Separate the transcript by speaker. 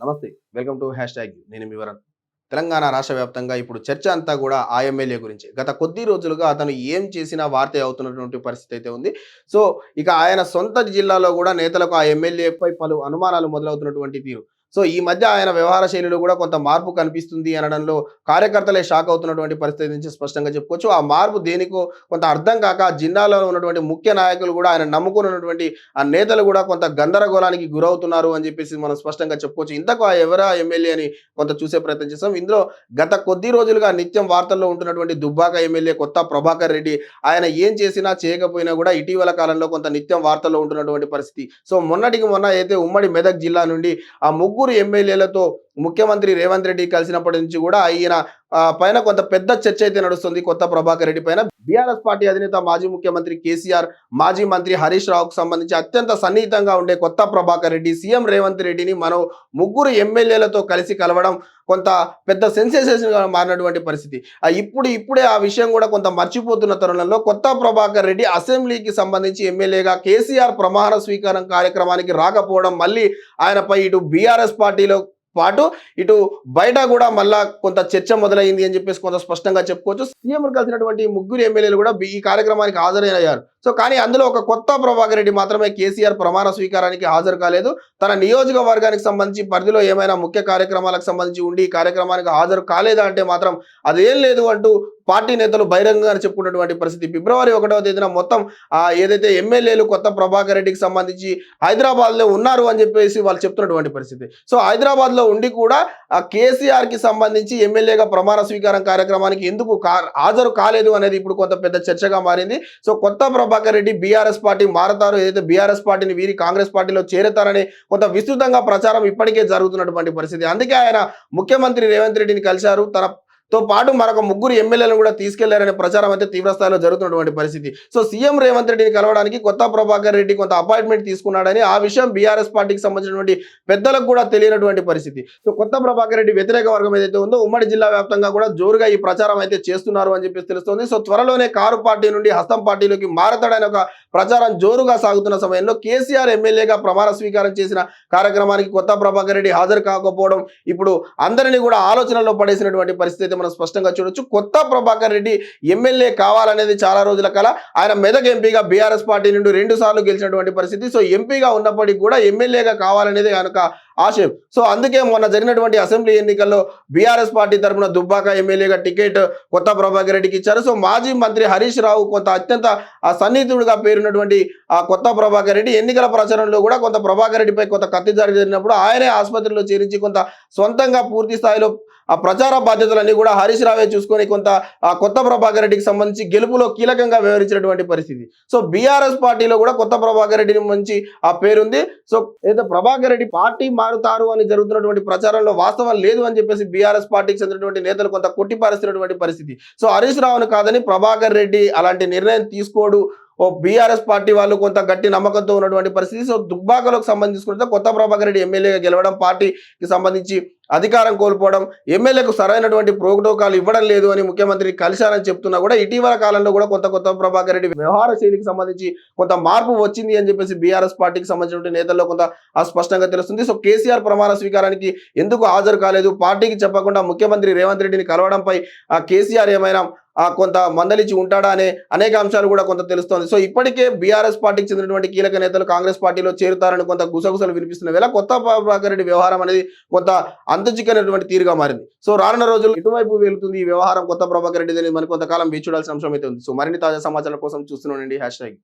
Speaker 1: నమస్తే welcome to hash tag నేను మీ తెలంగాణ రాష్ట్ర వ్యాప్తంగా ఇప్పుడు చర్చ అంతా కూడా ఆ ఎమ్మెల్యే గురించి. గత కొద్ది రోజులుగా అతను ఏం చేసినా వార్త అవుతున్నటువంటి పరిస్థితి అయితే ఉంది. సో ఇక ఆయన సొంత జిల్లాలో కూడా నేతలకు ఆ ఎమ్మెల్యేపై పలు అనుమానాలు మొదలవుతున్నటువంటి తీరు. సో ఈ మధ్య ఆయన వ్యవహార శైలిలో కూడా కొంత మార్పు కనిపిస్తుంది అనడంలో కార్యకర్తలే షాక్ అవుతున్నటువంటి పరిస్థితి నుంచి స్పష్టంగా చెప్పుకోవచ్చు. ఆ మార్పు దేనికో కొంత అర్థం కాక జిల్లాలో ఉన్నటువంటి ముఖ్య నాయకులు కూడా ఆయన నమ్ముకున్నటువంటి ఆ నేతలు కూడా కొంత గందరగోళానికి గురవుతున్నారు అని చెప్పేసి మనం స్పష్టంగా చెప్పుకోవచ్చు. ఇంతకు ఆ ఎవరా ఎమ్మెల్యే అని కొంత చూసే ప్రయత్నం చేస్తాం. ఇందులో గత కొద్ది రోజులుగా నిత్యం వార్తల్లో ఉంటున్నటువంటి దుబ్బాక ఎమ్మెల్యే కొత్త ప్రభాకర్ రెడ్డి ఆయన ఏం చేసినా చేయకపోయినా కూడా ఇటీవల కాలంలో కొంత నిత్యం వార్తల్లో ఉంటున్నటువంటి పరిస్థితి. సో మొన్నటికి మొన్న అయితే ఉమ్మడి మెదక్ జిల్లా నుండి ఆ ముగ్గురు ఎమ్మెల్యేలతో ముఖ్యమంత్రి రేవంత్ రెడ్డి కలిసినప్పటి నుంచి కూడా ఈయన పైన కొంత పెద్ద చర్చ అయితే నడుస్తుంది కొత్త ప్రభాకర్ రెడ్డి పైన. బీఆర్ఎస్ పార్టీ అధినేత మాజీ ముఖ్యమంత్రి కేసీఆర్ మాజీ మంత్రి హరీష్ రావుకు సంబంధించి అత్యంత సన్నిహితంగా ఉండే కొత్త ప్రభాకర్ రెడ్డి సీఎం రేవంత్ రెడ్డిని మనం ముగ్గురు ఎమ్మెల్యేలతో కలిసి కలవడం కొంత పెద్ద సెన్సేషన్గా మారినటువంటి పరిస్థితి. ఇప్పుడు ఇప్పుడే ఆ విషయం కూడా కొంత మర్చిపోతున్న తరుణంలో కొత్త ప్రభాకర్ రెడ్డి అసెంబ్లీకి సంబంధించి ఎమ్మెల్యేగా కేసీఆర్ ప్రమాణ స్వీకారం కార్యక్రమానికి రాకపోవడం మళ్ళీ ఆయనపై ఇటు బీఆర్ఎస్ పార్టీలో పాటు ఇటు బయట కూడా మళ్ళా కొంత చర్చ మొదలైంది అని చెప్పేసి కొంత స్పష్టంగా చెప్పుకోవచ్చు. సీఎం కలిసినటువంటి ముగ్గురు ఎమ్మెల్యేలు కూడా ఈ కార్యక్రమానికి హాజరయ్యారు సో కానీ అందులో ఒక కొత్త ప్రభాకర్ రెడ్డి మాత్రమే కేసీఆర్ ప్రమాణ స్వీకారానికి హాజరు కాలేదు. తన నియోజకవర్గానికి సంబంధించి పరిధిలో ఏమైనా ముఖ్య కార్యక్రమాలకు సంబంధించి ఉండి ఈ కార్యక్రమానికి హాజరు కాలేదా అంటే మాత్రం అదేం లేదు అంటూ పార్టీ నేతలు బహిరంగంగా చెప్పుకున్నటువంటి పరిస్థితి. ఫిబ్రవరి ఒకటవ తేదీన మొత్తం ఏదైతే ఎమ్మెల్యేలు కొత్త ప్రభాకర్ రెడ్డికి సంబంధించి హైదరాబాద్లో ఉన్నారు అని చెప్పేసి వాళ్ళు చెప్తున్నటువంటి పరిస్థితి. సో హైదరాబాద్లో ఉండి కూడా ఆ సంబంధించి ఎమ్మెల్యేగా ప్రమాణ స్వీకారం కార్యక్రమానికి ఎందుకు కా- హాజరు కాలేదు అనేది ఇప్పుడు కొంత పెద్ద చర్చగా మారింది. సో కొత్త ప్రభాకర్ రెడ్డి బీఆర్ఎస్ పార్టీ మారతారు. ఏదైతే బీఆర్ఎస్ పార్టీని వీరి కాంగ్రెస్ పార్టీలో చేరతారని కొంత విస్తృతంగా ప్రచారం ఇప్పటికే జరుగుతున్నటువంటి పరిస్థితి. అందుకే ఆయన ముఖ్యమంత్రి రేవంత్ రెడ్డిని కలిశారు. తన తో పాటు మరొక ముగ్గురు ఎమ్మెల్యేలను కూడా తీసుకెళ్ళారనే ప్రచారం అయితే తీవ్రస్థాయిలో జరుగుతున్నటువంటి పరిస్థితి. సో సీఎం రేవంత్ రెడ్డిని కలవడానికి కొత్త ప్రభాకర్ రెడ్డి కొంత అపాయింట్మెంట్ తీసుకున్నాడని ఆ విషయం బీఆర్ఎస్ పార్టీకి సంబంధించినటువంటి పెద్దలకు కూడా తెలియనటువంటి పరిస్థితి. సో కొత్త ప్రభాకర్ రెడ్డి వ్యతిరేక వర్గం ఏదైతే ఉందో ఉమ్మడి జిల్లా వ్యాప్తంగా కూడా జోరుగా ఈ ప్రచారం అయితే చేస్తున్నారు అని చెప్పేసి తెలుస్తోంది. సో త్వరలోనే కారు పార్టీ నుండి హస్తం పార్టీలోకి మారతాడని ఒక ప్రచారం జోరుగా సాగుతున్న సమయంలో కేసీఆర్ ఎమ్మెల్యేగా ప్రమాణ స్వీకారం చేసిన కార్యక్రమానికి కొత్త ప్రభాకర్ రెడ్డి హాజరు కాకపోవడం ఇప్పుడు అందరినీ కూడా ఆలోచనలో పడేసినటువంటి పరిస్థితి అయితే మనం స్పష్టంగా చూడొచ్చు. కొత్త ప్రభాకర్ రెడ్డి ఎమ్మెల్యే కావాలనేది చాలా రోజుల కల. ఆయన మెదక్ ఎంపీగా బీఆర్ఎస్ పార్టీ నుండి రెండు సార్లు గెలిచినటువంటి పరిస్థితి. సో ఎంపీగా ఉన్నప్పటికీ కూడా ఎమ్మెల్యేగా కావాలనేది కనుక ఆశయం. సో అందుకే మొన్న జరిగినటువంటి అసెంబ్లీ ఎన్నికల్లో బీఆర్ఎస్ పార్టీ తరఫున దుబ్బాక ఎమ్మెల్యేగా టికెట్ కొత్త ప్రభాకర్ రెడ్డికి ఇచ్చారు. సో మాజీ మంత్రి హరీష్ రావు కొంత అత్యంత ఆ సన్నిహితుడిగా పేరున్నటువంటి ఆ కొత్త ప్రభాకర్ రెడ్డి ఎన్నికల ప్రచారంలో కూడా కొంత ప్రభాకర్ రెడ్డిపై కొంత కత్తి జరిగినప్పుడు ఆయనే ఆసుపత్రిలో చేరించి కొంత సొంతంగా పూర్తి స్థాయిలో ఆ ప్రచార బాధ్యతలన్నీ కూడా హరీష్ రావే చూసుకొని కొంత కొత్త ప్రభాకర్ రెడ్డికి సంబంధించి గెలుపులో కీలకంగా వ్యవహరించినటువంటి పరిస్థితి. సో బీఆర్ఎస్ పార్టీలో కూడా కొత్త ప్రభాకర్ రెడ్డిని మంచి ఆ పేరుంది. సో ఏదో ప్రభాకర్ రెడ్డి పార్టీ మారుతారు అని జరుగుతున్నటువంటి ప్రచారంలో వాస్తవం లేదు అని చెప్పేసి బీఆర్ఎస్ పార్టీకి చెందినటువంటి నేతలు కొంత కొట్టిపారేస్తున్నటువంటి పరిస్థితి. సో హరీష్ రావును కాదని ప్రభాకర్ రెడ్డి అలాంటి నిర్ణయం తీసుకోడు ఓ బీఆర్ఎస్ పార్టీ వాళ్ళు కొంత గట్టి నమ్మకంతో ఉన్నటువంటి పరిస్థితి. సో దుబ్బాకలకు సంబంధించుకుంటే కొత్త ప్రభాకర్ రెడ్డి ఎమ్మెల్యేగా గెలవడం పార్టీకి సంబంధించి అధికారం కోల్పోవడం ఎమ్మెల్యేకు సరైనటువంటి ప్రోటోకాల్ ఇవ్వడం లేదు అని ముఖ్యమంత్రి కలిశారని చెప్తున్నా కూడా ఇటీవల కాలంలో కూడా కొంత కొత్త ప్రభాకర్ రెడ్డి వ్యవహార శైలికి సంబంధించి కొంత మార్పు వచ్చింది అని చెప్పేసి బీఆర్ఎస్ పార్టీకి సంబంధించిన నేతల్లో కొంత అస్పష్టంగా తెలుస్తుంది. సో కేసీఆర్ ప్రమాణ స్వీకారానికి ఎందుకు హాజరు కాలేదు? పార్టీకి చెప్పకుండా ముఖ్యమంత్రి రేవంత్ రెడ్డిని కలవడంపై ఆ కేసీఆర్ ఏమైనా కొంత మందలిచి ఉంటాడా అనే అనేక అంశాలు కూడా కొంత తెలుస్తోంది. సో ఇప్పటికే బీఆర్ఎస్ పార్టీకి చెందినటువంటి కీలక నేతలు కాంగ్రెస్ పార్టీలో చేరుతారని కొంత గుసగుసలు వినిపిస్తున్న వేళ కొత్త ప్రభాకర్ రెడ్డి వ్యవహారం అనేది కొంత అంతచిక్కనటువంటి తీరుగా మారింది. సో రానున్న రోజులు ఇటువైపు వెళుతుంది ఈ వ్యవహారం కొత్త ప్రభాకర్ రెడ్డి అనేది. మరి కొంతకాలం వేచి చూడాల్సిన అంశం అయితే ఉంది. సో మరిన్ని తాజా సమాచారం కోసం చూస్తున్నానండి హ్యాష్ ట్యాగ్.